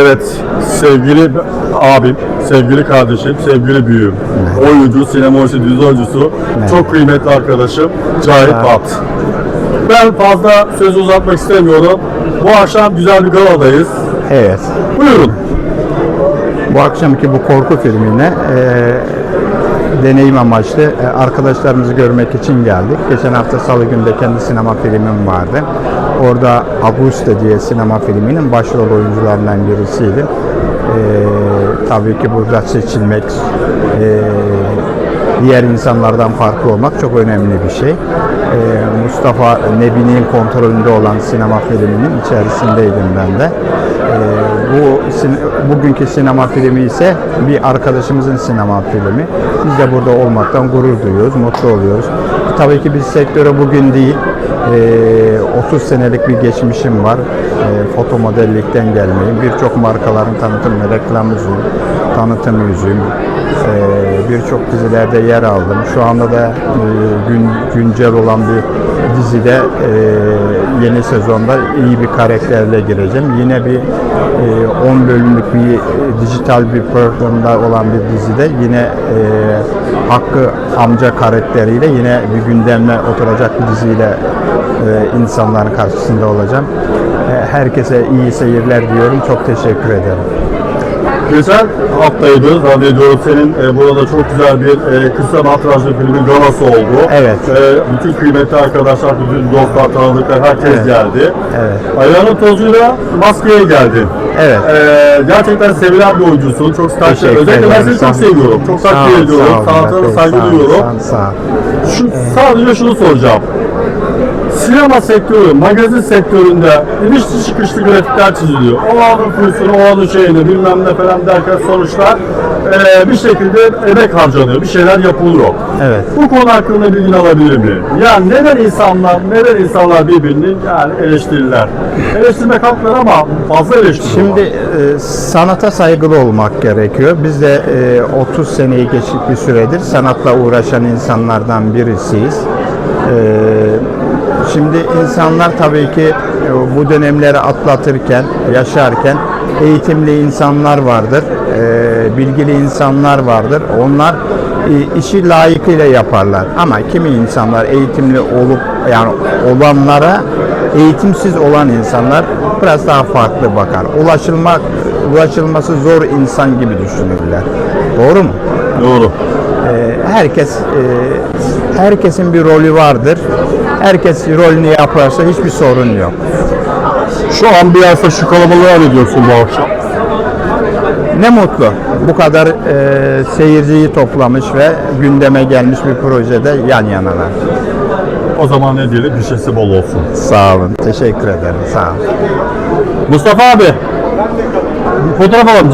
Evet, sevgili abim, sevgili kardeşim, sevgili büyüğüm, oyuncu, sinema oyuncusu, dizi oyuncusu, çok kıymetli arkadaşım Cahit Bat. Ben fazla söz uzatmak istemiyorum. Bu akşam güzel bir galadayız. Evet. Buyurun. Bu akşamki bu korku filmine e, deneyim amaçlı e, arkadaşlarımızı görmek için geldik. Geçen hafta Salı günü de kendi sinema filmim vardı. Orada Auguste diye sinema filminin başrol oyuncularından birisiydim. E, tabii ki burada seçilmek, e, diğer insanlardan farklı olmak çok önemli bir şey. E, Mustafa Nebi'nin kontrolünde olan sinema filminin içerisindeydim ben de. E, bu bugünkü sinema filmi ise bir arkadaşımızın sinema filmi. Biz de burada olmaktan gurur duyuyoruz, mutlu oluyoruz. Tabii ki biz sektöre bugün değil, e, 30 senelik bir geçmişim var. Foto modellikten gelmeyim. Birçok markaların tanıtım ve reklam yüzüyüm, tanıtım yüzüyüm. Birçok dizilerde yer aldım. Şu anda da e, gün, güncel olan bir dizide e, yeni sezonda iyi bir karakterle gireceğim. Yine bir e, 10 bölümlük bir e, dijital bir programda olan bir dizide yine e, Hakkı amca karakteriyle yine bir gündemle oturacak bir diziyle e, insanların karşısında olacağım. Herkese iyi seyirler diyorum. Çok teşekkür ederim. Geçen haftaydı zannediyorum senin e, burada çok güzel bir e, kısa metrajlı filmin galası oldu. Evet. E, bütün kıymetli arkadaşlar, bütün dostlar, tanıdıklar, herkes Evet. geldi. Evet. Ayağının tozuyla maskeye geldin. Evet. E, gerçekten sevilen bir oyuncusun. Çok Teşekkür Özellikle ben seni çok seviyorum. Çok takdir ediyorum. Sanatına saygı duyuyorum. sağ ol, sağ ol. Şu, sadece şunu soracağım. Sinema sektörü, magazin sektöründe inişli çıkışlı grafikler çiziliyor. O anın kuyusunu, o anın şeyini bilmem ne falan derken sonuçta eee, bir şekilde emek harcanıyor, bir şeyler yapılıyor. Evet. Bu konu hakkında bilgini alabilir miyim? Yani neden insanlar, neden insanlar birbirini yani eleştirirler? Eleştirmek hakları ama fazla eleştiriyorlar. Şimdi e, sanata saygılı olmak gerekiyor. Biz de e, 30 seneyi geçik bir süredir sanatla uğraşan insanlardan birisiyiz. E, şimdi insanlar tabii ki e, bu dönemleri atlatırken, yaşarken eğitimli insanlar vardır, e, bilgili insanlar vardır. Onlar e, işi layıkıyla yaparlar. Ama kimi insanlar eğitimli olup yani olanlara eğitimsiz olan insanlar biraz daha farklı bakar. Ulaşılmak ulaşılması zor insan gibi düşünürler. Doğru mu? Doğru. Ee, herkes e, herkesin bir rolü vardır. Herkes rolünü yaparsa hiçbir sorun yok. Şu ambiyansa, şu kalabalığa ne diyorsun bu akşam? Ne mutlu bu kadar e, seyirciyi toplamış ve gündeme gelmiş bir projede yan yanalar. O zaman ne diyelim? Düşesi bol olsun. Sağ olun. Teşekkür ederim. Sağ olun. Mustafa abi. Bir fotoğraf alalım.